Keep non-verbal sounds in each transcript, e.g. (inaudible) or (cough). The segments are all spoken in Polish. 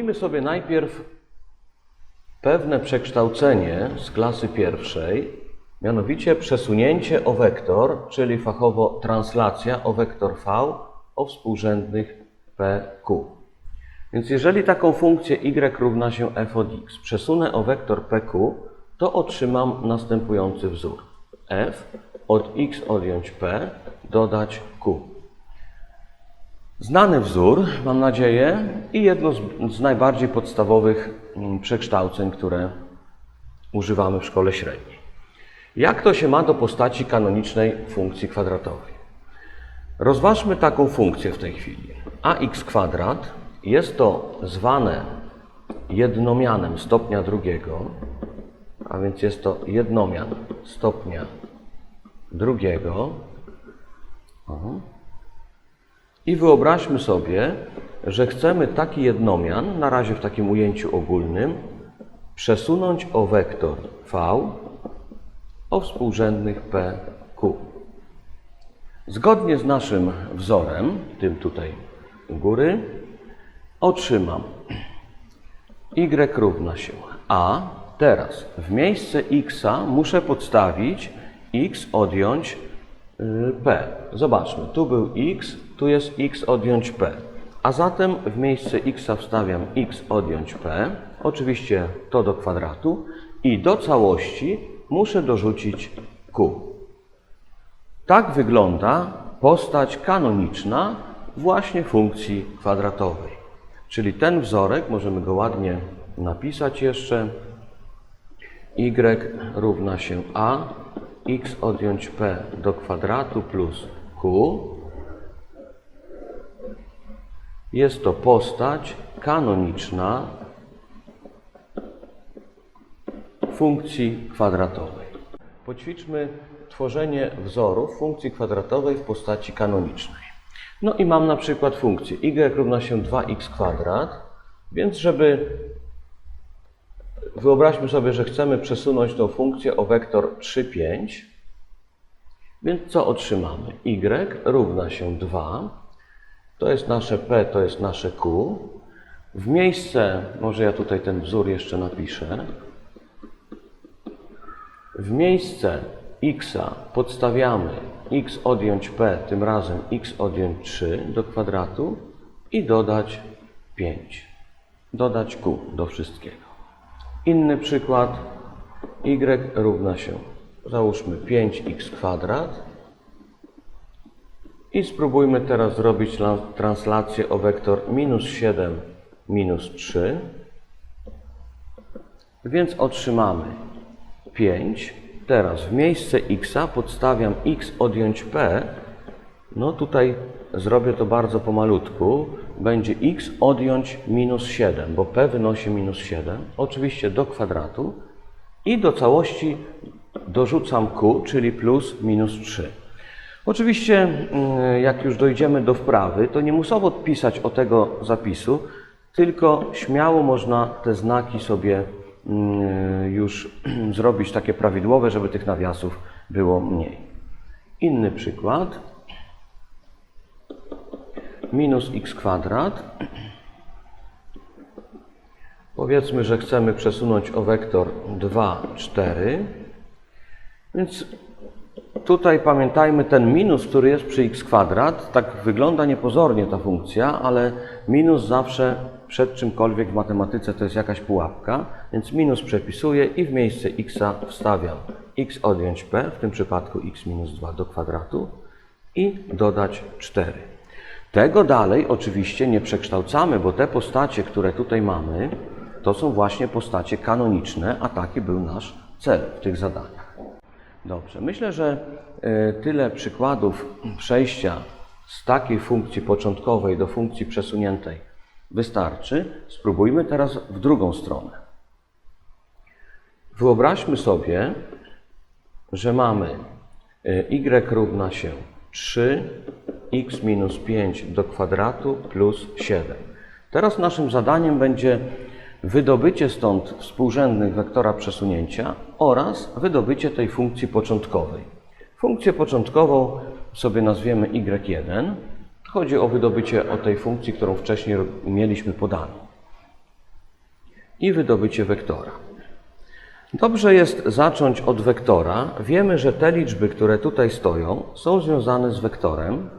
Przypomnijmy sobie najpierw pewne przekształcenie z klasy pierwszej, mianowicie przesunięcie o wektor, czyli fachowo translacja o wektor v o współrzędnych pq. Więc jeżeli taką funkcję y równa się f od x przesunę o wektor pq, to otrzymam następujący wzór. f od x odjąć p dodać q. Znany wzór, mam nadzieję, i jedno z, najbardziej podstawowych mm, przekształceń, które używamy w szkole średniej. Jak to się ma do postaci kanonicznej funkcji kwadratowej? Rozważmy taką funkcję w tej chwili. ax kwadrat jest to zwane jednomianem stopnia drugiego, a więc jest to jednomian stopnia drugiego. O. I wyobraźmy sobie, że chcemy taki jednomian, na razie w takim ujęciu ogólnym, przesunąć o wektor v o współrzędnych pq. Zgodnie z naszym wzorem, tym tutaj u góry, otrzymam y równa się a. Teraz w miejsce x muszę podstawić x odjąć y, p. Zobaczmy, tu był x, tu jest x odjąć p. A zatem w miejsce x wstawiam x odjąć p, oczywiście to do kwadratu i do całości muszę dorzucić q. Tak wygląda postać kanoniczna właśnie funkcji kwadratowej. Czyli ten wzorek, możemy go ładnie napisać jeszcze, y równa się a, x odjąć p do kwadratu plus q. Jest to postać kanoniczna funkcji kwadratowej. Poćwiczmy tworzenie wzorów funkcji kwadratowej w postaci kanonicznej. No i mam na przykład funkcję y równa się 2x kwadrat, więc żeby wyobraźmy sobie, że chcemy przesunąć tą funkcję o wektor 3, 5, więc co otrzymamy? y równa się 2, to jest nasze p, to jest nasze q. W miejsce, może ja tutaj ten wzór jeszcze napiszę, w miejsce x podstawiamy x odjąć p, tym razem x odjąć 3 do kwadratu i dodać 5. Dodać q do wszystkiego. Inny przykład. y równa się, załóżmy 5x kwadrat. I spróbujmy teraz zrobić translację o wektor minus 7 minus 3. Więc otrzymamy 5. Teraz w miejsce x podstawiam x odjąć p. No tutaj zrobię to bardzo pomalutku. Będzie x odjąć minus 7, bo p wynosi minus 7. Oczywiście do kwadratu. I do całości dorzucam q, czyli plus minus 3. Oczywiście, mm, jak już dojdziemy do wprawy, to nie muszę odpisać o tego zapisu, tylko śmiało można te znaki sobie mm, już (clears throat) zrobić takie prawidłowe, żeby tych nawiasów było mniej. Inny przykład. Minus x kwadrat. Powiedzmy, że chcemy przesunąć o wektor 2, 4. Więc tutaj pamiętajmy ten minus, który jest przy x kwadrat. Tak wygląda niepozornie ta funkcja, ale minus zawsze przed czymkolwiek w matematyce to jest jakaś pułapka, więc minus przepisuję i w miejsce x wstawiam x odjąć p, w tym przypadku x minus 2 do kwadratu i dodać 4. Tego dalej oczywiście nie przekształcamy, bo te postacie, które tutaj mamy, to są właśnie postacie kanoniczne, a taki był nasz cel w tych zadaniach. Dobrze, myślę, że e, tyle przykładów przejścia z takiej funkcji początkowej do funkcji przesuniętej wystarczy. Spróbujmy teraz w drugą stronę. Wyobraźmy sobie, że mamy y równa się 3x minus 5 do kwadratu plus 7. Teraz naszym zadaniem będzie wydobycie stąd współrzędnych wektora przesunięcia oraz wydobycie tej funkcji początkowej. Funkcję początkową sobie nazwiemy y1. Chodzi o wydobycie o tej funkcji, którą wcześniej mieliśmy podaną. i wydobycie wektora. Dobrze jest zacząć od wektora. Wiemy, że te liczby, które tutaj stoją, są związane z wektorem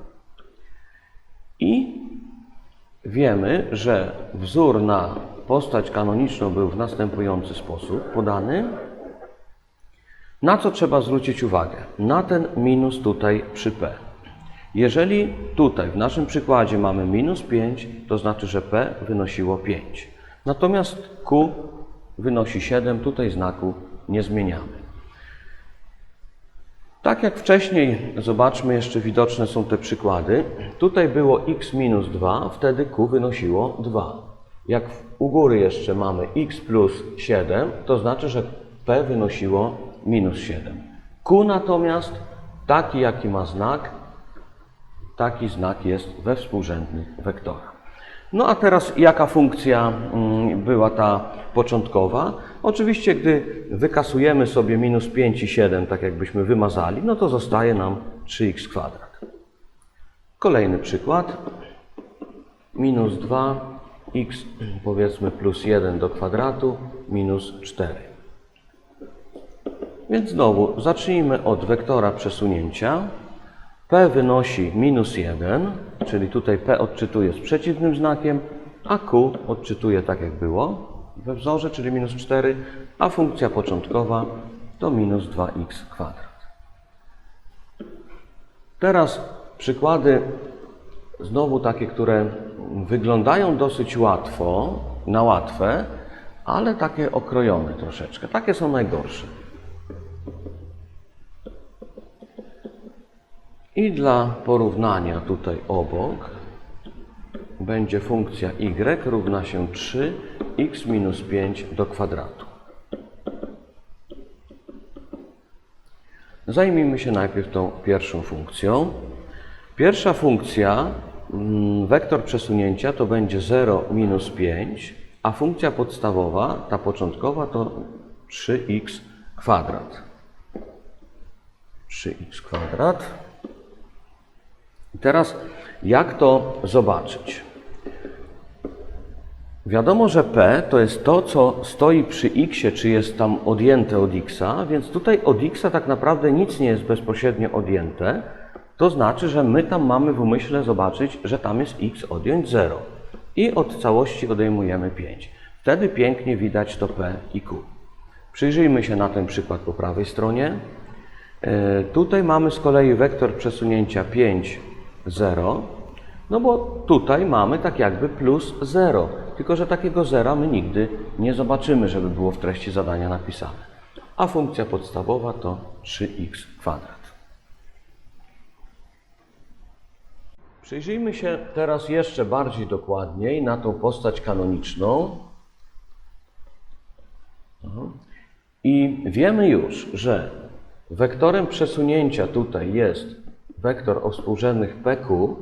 i wiemy, że wzór na postać kanoniczną był w następujący sposób podany. Na co trzeba zwrócić uwagę? Na ten minus tutaj przy p. Jeżeli tutaj w naszym przykładzie mamy minus 5, to znaczy, że p wynosiło 5. Natomiast q wynosi 7, tutaj znaku nie zmieniamy. Tak jak wcześniej, zobaczmy, jeszcze widoczne są te przykłady. Tutaj było x minus 2, wtedy q wynosiło 2. Jak u góry jeszcze mamy x plus 7, to znaczy, że p wynosiło minus 7. q natomiast, taki jaki ma znak, taki znak jest we współrzędnych wektorach. No a teraz jaka funkcja mm, była ta początkowa? Oczywiście, gdy wykasujemy sobie minus 5 i 7, tak jakbyśmy wymazali, no to zostaje nam 3x kwadrat. Kolejny przykład. Minus 2 x powiedzmy plus 1 do kwadratu minus 4. Więc znowu zacznijmy od wektora przesunięcia. P wynosi minus 1, czyli tutaj P odczytuje z przeciwnym znakiem, a Q odczytuje tak jak było we wzorze, czyli minus 4, a funkcja początkowa to minus 2x kwadrat. Teraz przykłady znowu takie, które wyglądają dosyć łatwo, na łatwe, ale takie okrojone troszeczkę. Takie są najgorsze. I dla porównania tutaj obok będzie funkcja y równa się 3x minus 5 do kwadratu. Zajmijmy się najpierw tą pierwszą funkcją. Pierwsza funkcja, wektor przesunięcia to będzie 0 minus 5, a funkcja podstawowa, ta początkowa to 3x kwadrat. 3x kwadrat. I teraz jak to zobaczyć? Wiadomo, że p to jest to, co stoi przy x, czy jest tam odjęte od x, więc tutaj od x tak naprawdę nic nie jest bezpośrednio odjęte. To znaczy, że my tam mamy w umyśle zobaczyć, że tam jest x odjąć 0. I od całości odejmujemy 5. Wtedy pięknie widać to p i q. Przyjrzyjmy się na ten przykład po prawej stronie. E, Tutaj mamy z kolei wektor przesunięcia 5, 0, no bo tutaj mamy tak jakby plus 0, tylko że takiego zera my nigdy nie zobaczymy, żeby było w treści zadania napisane. A funkcja podstawowa to 3x kwadrat. Przyjrzyjmy się teraz jeszcze bardziej dokładniej na tą postać kanoniczną. I wiemy już, że wektorem przesunięcia tutaj jest wektor o współrzędnych PQ,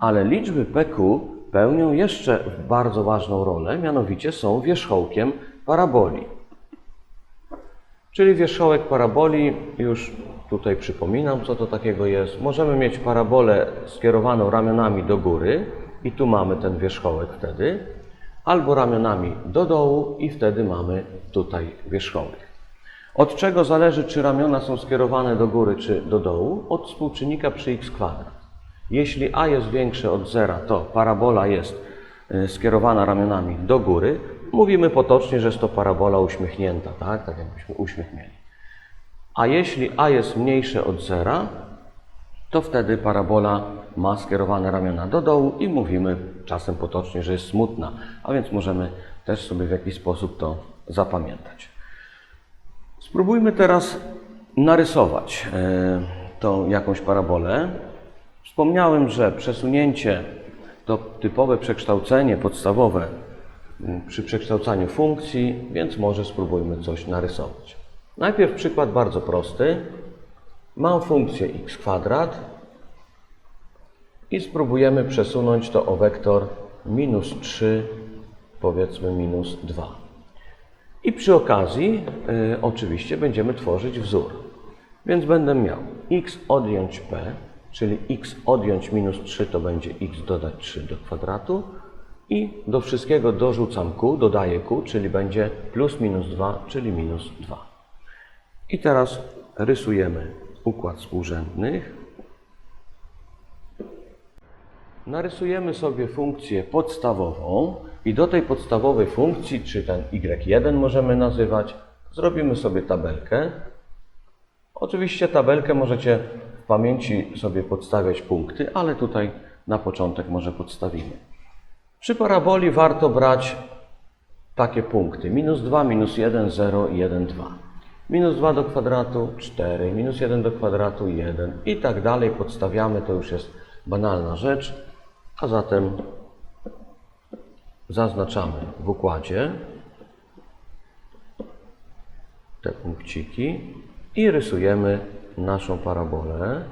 ale liczby PQ pełnią jeszcze bardzo ważną rolę, mianowicie są wierzchołkiem paraboli. Czyli wierzchołek paraboli, już tutaj przypominam, co to takiego jest. Możemy mieć parabolę skierowaną ramionami do góry i tu mamy ten wierzchołek wtedy, albo ramionami do dołu i wtedy mamy tutaj wierzchołek. Od czego zależy, czy ramiona są skierowane do góry, czy do dołu? Od współczynnika przy x kwadrat. Jeśli a jest większe od zera, to parabola jest y, skierowana ramionami do góry. Mówimy potocznie, że jest to parabola uśmiechnięta, tak? Tak jakbyśmy uśmiech mieli. A jeśli a jest mniejsze od zera, to wtedy parabola ma skierowane ramiona do dołu i mówimy czasem potocznie, że jest smutna. A więc możemy też sobie w jakiś sposób to zapamiętać. Spróbujmy teraz narysować e, tą jakąś parabolę. Wspomniałem, że przesunięcie to typowe przekształcenie podstawowe przy przekształcaniu funkcji, więc może spróbujmy coś narysować. Najpierw przykład bardzo prosty. Mam funkcję x kwadrat i spróbujemy przesunąć to o wektor minus 3, powiedzmy minus 2. I przy okazji y, oczywiście będziemy tworzyć wzór. Więc będę miał x odjąć p, czyli x odjąć minus 3 to będzie x dodać 3 do kwadratu, i do wszystkiego dorzucam q, dodaję q, czyli będzie plus minus 2, czyli minus 2. I teraz rysujemy układ współrzędnych. Narysujemy sobie funkcję podstawową i do tej podstawowej funkcji, czy ten y1 możemy nazywać, zrobimy sobie tabelkę. Oczywiście tabelkę możecie w pamięci sobie podstawiać punkty, ale tutaj na początek może podstawimy. Przy paraboli warto brać takie punkty. Minus 2, minus 1, 0, 1, 2. Minus 2 do kwadratu 4, minus 1 do kwadratu 1 i tak dalej. Podstawiamy, to już jest banalna rzecz. A zatem zaznaczamy w układzie te punkciki i rysujemy naszą parabolę.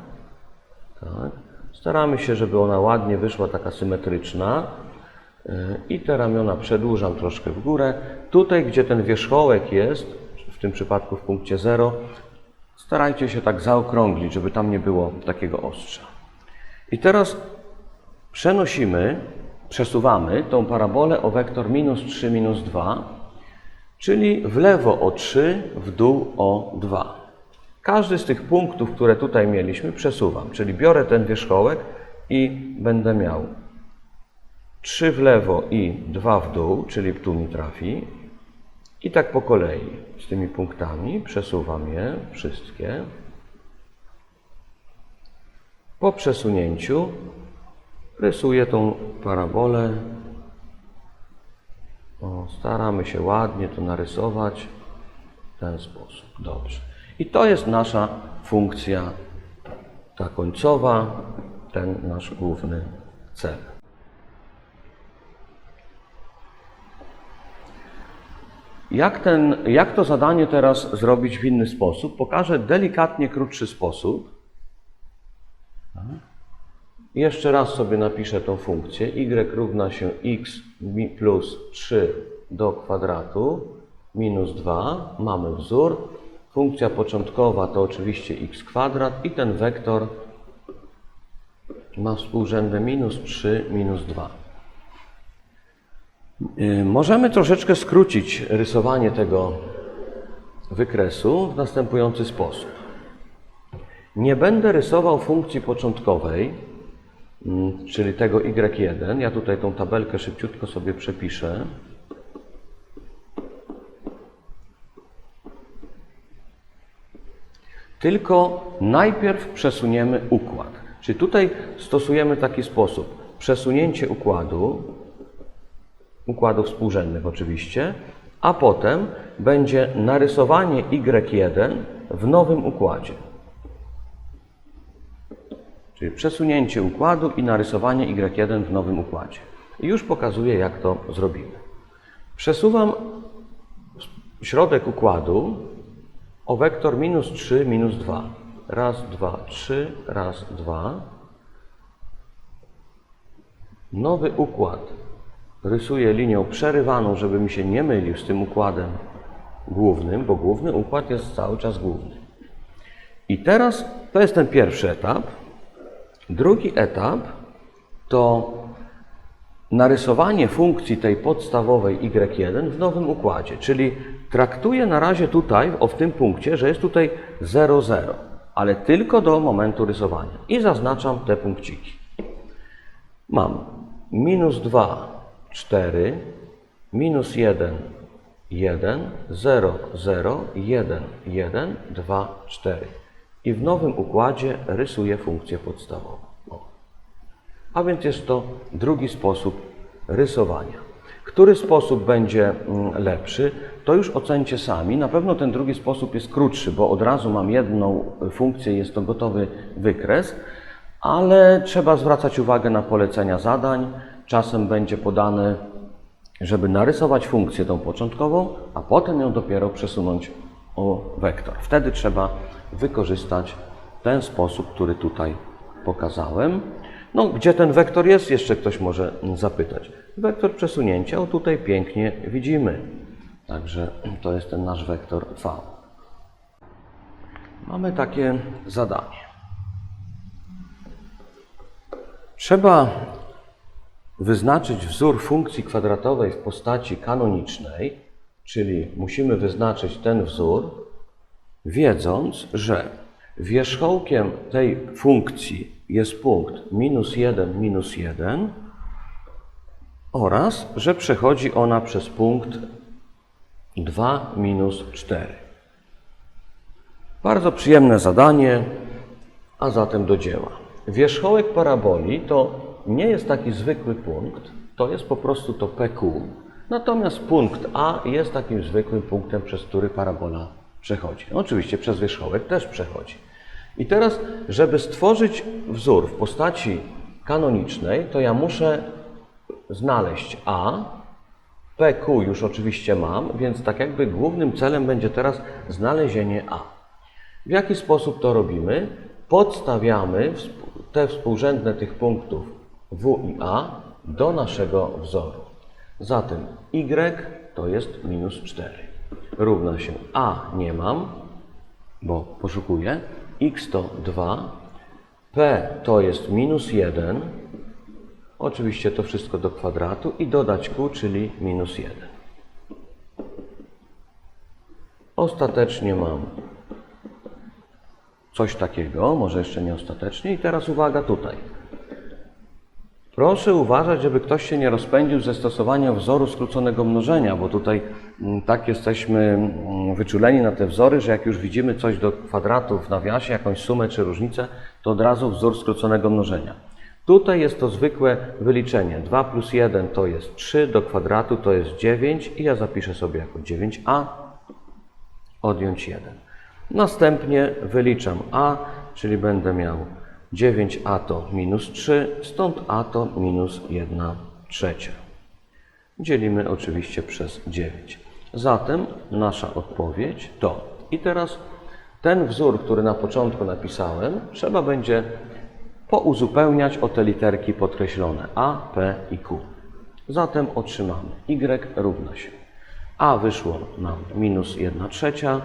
Tak. Staramy się, żeby ona ładnie wyszła, taka symetryczna. Yy, I te ramiona przedłużam troszkę w górę. Tutaj, gdzie ten wierzchołek jest, tym przypadku w punkcie 0, starajcie się tak zaokrąglić, żeby tam nie było takiego ostrza. I teraz przenosimy, przesuwamy tą parabolę o wektor minus 3, minus 2, czyli w lewo o 3, w dół o 2. Każdy z tych punktów, które tutaj mieliśmy, przesuwam, czyli biorę ten wierzchołek i będę miał 3 w lewo i 2 w dół, czyli tu mi trafi. I tak po kolei z tymi punktami przesuwam je wszystkie. Po przesunięciu rysuję tą parabolę. O, staramy się ładnie to narysować w ten sposób. Dobrze. I to jest nasza funkcja ta końcowa, ten nasz główny cel. Jak, ten, jak to zadanie teraz zrobić w inny sposób? Pokażę delikatnie krótszy sposób. Jeszcze raz sobie napiszę tą funkcję. y równa się x plus 3 do kwadratu minus 2. Mamy wzór. Funkcja początkowa to oczywiście x kwadrat i ten wektor ma współrzędne minus 3, minus 2. Y, Możemy troszeczkę skrócić rysowanie tego wykresu w następujący sposób. Nie będę rysował funkcji początkowej, mm, czyli tego y1. Ja tutaj tą tabelkę szybciutko sobie przepiszę. Tylko najpierw przesuniemy układ. Czyli tutaj stosujemy taki sposób. Przesunięcie układu, układów współrzędnych oczywiście, a potem będzie narysowanie y1 w nowym układzie. Czyli przesunięcie układu i narysowanie y1 w nowym układzie. I już pokazuję, jak to zrobimy. Przesuwam środek układu o wektor minus 3, minus 2. Raz, dwa, trzy, raz, dwa. Nowy układ rysuję linią przerywaną, żeby mi się nie mylił z tym układem głównym, bo główny układ jest cały czas główny. I teraz to jest ten pierwszy etap. Drugi etap to narysowanie funkcji tej podstawowej y1 w nowym układzie, czyli traktuję na razie tutaj, o w tym punkcie, że jest tutaj 0, 0, ale tylko do momentu rysowania i zaznaczam te punkciki. Mam minus 2, 4, minus 1, 1, 0, 0, 1, 1, 2, 4. I w nowym układzie rysuję funkcję podstawową. A więc jest to drugi sposób rysowania. Który sposób będzie mm, lepszy, to już ocencie sami. Na pewno ten drugi sposób jest krótszy, bo od razu mam jedną funkcję, jest to gotowy wykres, ale trzeba zwracać uwagę na polecenia zadań. Czasem będzie podane, żeby narysować funkcję tą początkową, a potem ją dopiero przesunąć o wektor. Wtedy trzeba wykorzystać ten sposób, który tutaj pokazałem. No, gdzie ten wektor jest, jeszcze ktoś może zapytać. Wektor przesunięcia, o tutaj pięknie widzimy. Także to jest ten nasz wektor V. Mamy takie zadanie. Trzeba wyznaczyć wzór funkcji kwadratowej w postaci kanonicznej, czyli musimy wyznaczyć ten wzór, wiedząc, że wierzchołkiem tej funkcji jest punkt minus 1, minus 1 oraz, że przechodzi ona przez punkt 2 minus 4. Bardzo przyjemne zadanie, a zatem do dzieła. Wierzchołek paraboli to nie jest taki zwykły punkt, to jest po prostu to PQ. Natomiast punkt A jest takim zwykłym punktem, przez który parabola przechodzi. Oczywiście przez wierzchołek też przechodzi. I teraz, żeby stworzyć wzór w postaci kanonicznej, to ja muszę znaleźć A, PQ już oczywiście mam, więc tak jakby głównym celem będzie teraz znalezienie A. W jaki sposób to robimy? Podstawiamy te współrzędne tych punktów W i A do naszego wzoru. Zatem Y to jest minus 4. Równa się A nie mam, bo poszukuję. X to 2. P to jest minus 1. Oczywiście to wszystko do kwadratu i dodać Q, czyli minus 1. Ostatecznie mam coś takiego, może jeszcze nie ostatecznie. I teraz uwaga tutaj. Proszę uważać, żeby ktoś się nie rozpędził ze stosowania wzoru skróconego mnożenia, bo tutaj mm, tak jesteśmy mm, wyczuleni na te wzory, że jak już widzimy coś do kwadratu w nawiasie, jakąś sumę czy różnicę, to od razu wzór skróconego mnożenia. Tutaj jest to zwykłe wyliczenie. 2 plus 1 to jest 3, do kwadratu to jest 9 i ja zapiszę sobie jako 9a odjąć 1. Następnie wyliczam a, czyli będę miał 9a to minus 3, stąd a to minus 1 trzecia. Dzielimy oczywiście przez 9. Zatem nasza odpowiedź to. I teraz ten wzór, który na początku napisałem, trzeba będzie pouzupełniać o te literki podkreślone a, p i q. Zatem otrzymamy y równa się a wyszło nam minus 1 trzecia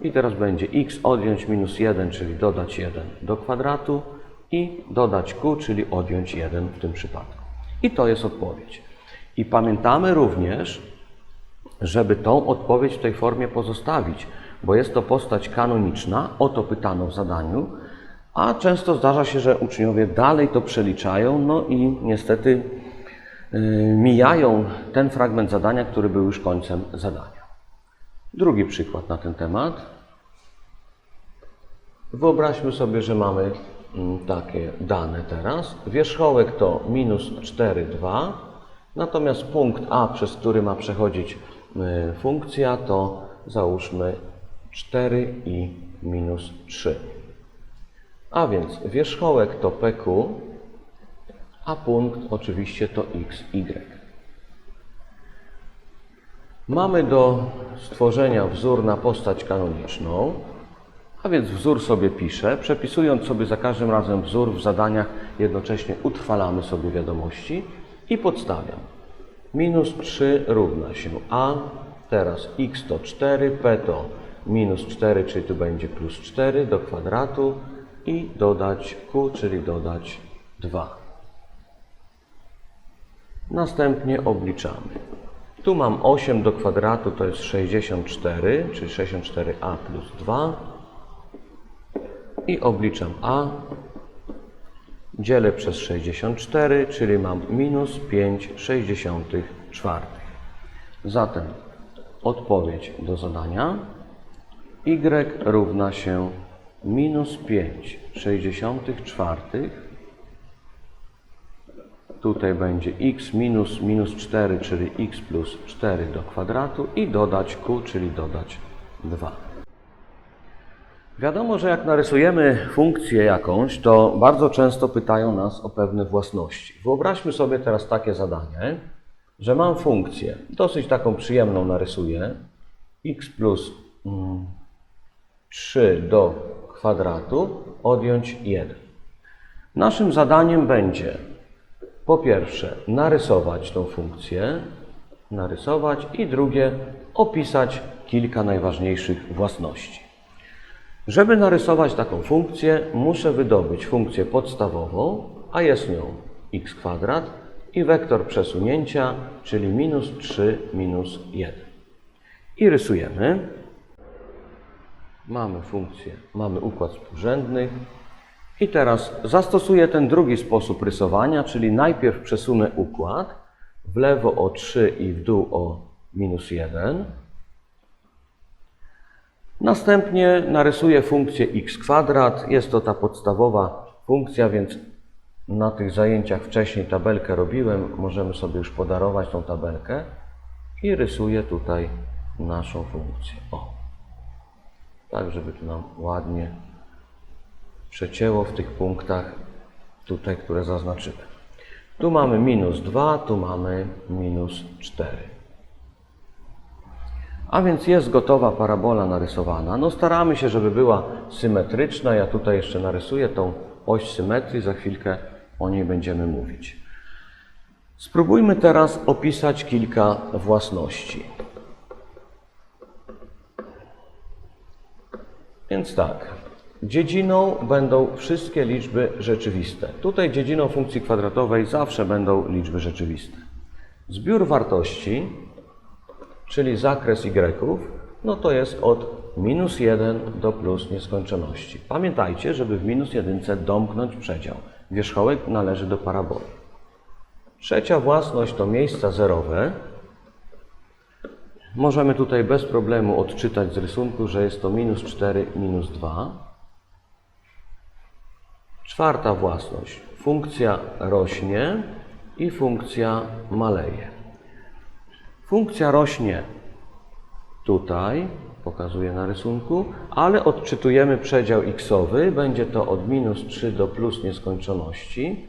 i teraz będzie x odjąć minus 1, czyli dodać 1 do kwadratu i dodać q, czyli odjąć 1 w tym przypadku. I to jest odpowiedź. I pamiętamy również, żeby tą odpowiedź w tej formie pozostawić, bo jest to postać kanoniczna, o to pytano w zadaniu, a często zdarza się, że uczniowie dalej to przeliczają, no i niestety yy, mijają ten fragment zadania, który był już końcem zadania. Drugi przykład na ten temat. Wyobraźmy sobie, że mamy takie dane teraz. Wierzchołek to minus 4,2, natomiast punkt A, przez który ma przechodzić y, funkcja, to załóżmy 4 i minus 3. A więc wierzchołek to PQ, a punkt oczywiście to XY. Mamy do stworzenia wzór na postać kanoniczną, a więc wzór sobie piszę, przepisując sobie za każdym razem wzór w zadaniach, jednocześnie utrwalamy sobie wiadomości i podstawiam. Minus 3 równa się a, teraz x to 4, p to minus 4, czyli tu będzie plus 4 do kwadratu i dodać q, czyli dodać 2. Następnie obliczamy. Tu mam 8 do kwadratu, to jest 64, czyli 64a plus 2. I obliczam a. Dzielę przez 64, czyli mam minus 5 64. Zatem odpowiedź do zadania y równa się minus 5 64 Tutaj będzie x minus minus 4, czyli x plus 4 do kwadratu i dodać q, czyli dodać 2. Wiadomo, że jak narysujemy funkcję jakąś, to bardzo często pytają nas o pewne własności. Wyobraźmy sobie teraz takie zadanie, że mam funkcję, dosyć taką przyjemną narysuję, x plus mm, 3 do kwadratu odjąć 1. Naszym zadaniem będzie po pierwsze narysować tą funkcję, narysować i drugie opisać kilka najważniejszych własności. Żeby narysować taką funkcję, muszę wydobyć funkcję podstawową, a jest nią x kwadrat i wektor przesunięcia, czyli minus 3, minus 1. I rysujemy. Mamy funkcję, mamy układ współrzędnych. I teraz zastosuję ten drugi sposób rysowania, czyli najpierw przesunę układ w lewo o 3 i w dół o minus 1. Następnie narysuję funkcję x kwadrat. Jest to ta podstawowa funkcja, więc na tych zajęciach wcześniej tabelkę robiłem. Możemy sobie już podarować tą tabelkę. I rysuję tutaj naszą funkcję. O. Tak, żeby tu nam ładnie przecięło w tych punktach tutaj, które zaznaczymy. Tu mamy minus 2, tu mamy minus 4. A więc jest gotowa parabola narysowana. No staramy się, żeby była symetryczna. Ja tutaj jeszcze narysuję tą oś symetrii, za chwilkę o niej będziemy mówić. Spróbujmy teraz opisać kilka własności. Więc tak, dziedziną będą wszystkie liczby rzeczywiste. Tutaj dziedziną funkcji kwadratowej zawsze będą liczby rzeczywiste. Zbiór wartości, czyli zakres y, no to jest od minus 1 do plus nieskończoności. Pamiętajcie, żeby w minus jedynce domknąć przedział. Wierzchołek należy do paraboli. Trzecia własność to miejsca zerowe. Możemy tutaj bez problemu odczytać z rysunku, że jest to minus 4, minus 2. Czwarta własność. Funkcja rośnie i funkcja maleje. Funkcja rośnie tutaj, pokazuję na rysunku, ale odczytujemy przedział xowy. Będzie to od minus 3 do plus nieskończoności.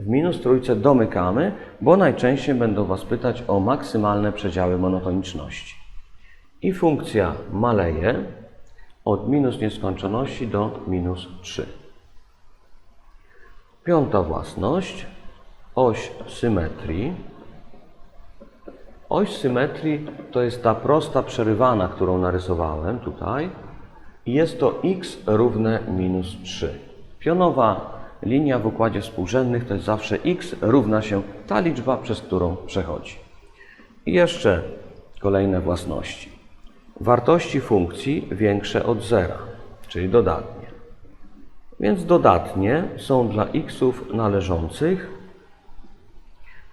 W minus trójce domykamy, bo najczęściej będą Was pytać o maksymalne przedziały monotoniczności. I funkcja maleje od minus nieskończoności do minus 3. Piąta własność, oś symetrii. Oś symetrii to jest ta prosta przerywana, którą narysowałem tutaj. I jest to x równe minus 3. Pionowa linia w układzie współrzędnych to jest zawsze x równa się ta liczba, przez którą przechodzi. I jeszcze kolejne własności. Wartości funkcji większe od zera, czyli dodatnie. Więc dodatnie są dla xów należących,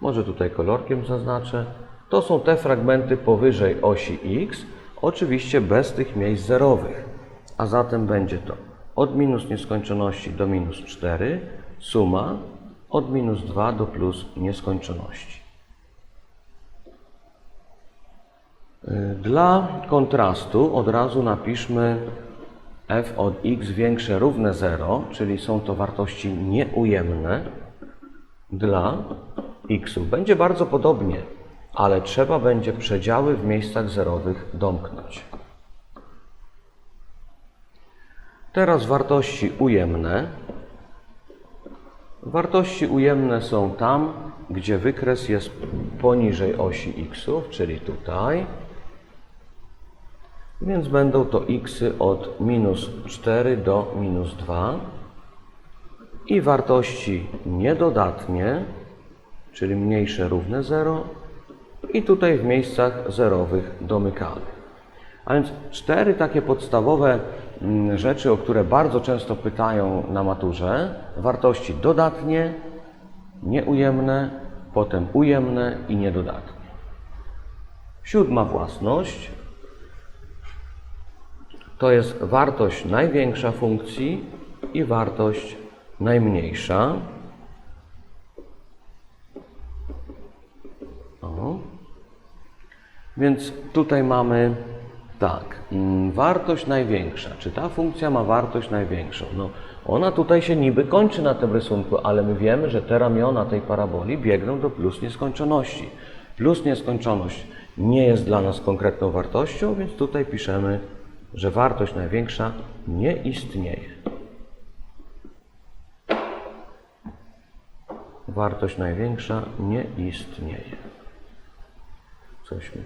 może tutaj kolorkiem zaznaczę, to są te fragmenty powyżej osi x, oczywiście bez tych miejsc zerowych. A zatem będzie to od minus nieskończoności do minus 4, suma od minus 2 do plus nieskończoności. Dla kontrastu od razu napiszmy f od x większe równe 0, czyli są to wartości nieujemne dla xów. Będzie bardzo podobnie, ale trzeba będzie przedziały w miejscach zerowych domknąć. Teraz wartości ujemne. Wartości ujemne są tam, gdzie wykres jest poniżej osi x, czyli tutaj. Więc będą to x od minus 4 do minus 2. I wartości niedodatnie, czyli mniejsze równe 0. I tutaj w miejscach zerowych domykamy. A więc cztery takie podstawowe mm, rzeczy, o które bardzo często pytają na maturze. Wartości dodatnie, nieujemne, potem ujemne i niedodatnie. Siódma własność to jest wartość największa funkcji i wartość najmniejsza. O. Więc tutaj mamy tak, mm, wartość największa. Czy ta funkcja ma wartość największą? No, ona tutaj się niby kończy na tym rysunku, ale my wiemy, że te ramiona tej paraboli biegną do plus nieskończoności. Plus nieskończoność nie jest dla nas konkretną wartością, więc tutaj piszemy, że wartość największa nie istnieje. Wartość największa nie istnieje. Coś mi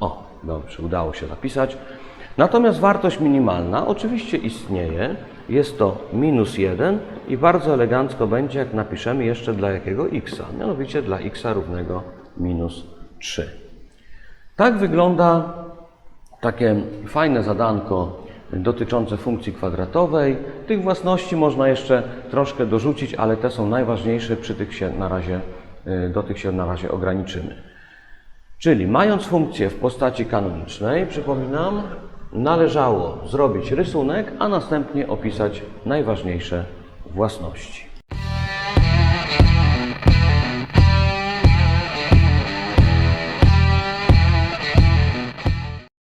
O, dobrze, udało się zapisać. Natomiast wartość minimalna oczywiście istnieje, jest to minus 1 i bardzo elegancko będzie, jak napiszemy jeszcze dla jakiego x, mianowicie dla x równego minus 3. Tak wygląda takie fajne zadanko dotyczące funkcji kwadratowej. Tych własności można jeszcze troszkę dorzucić, ale te są najważniejsze, przy tych się na razie, y, do tych się na razie ograniczymy. Czyli mając funkcję w postaci kanonicznej, przypominam, należało zrobić rysunek, a następnie opisać najważniejsze własności.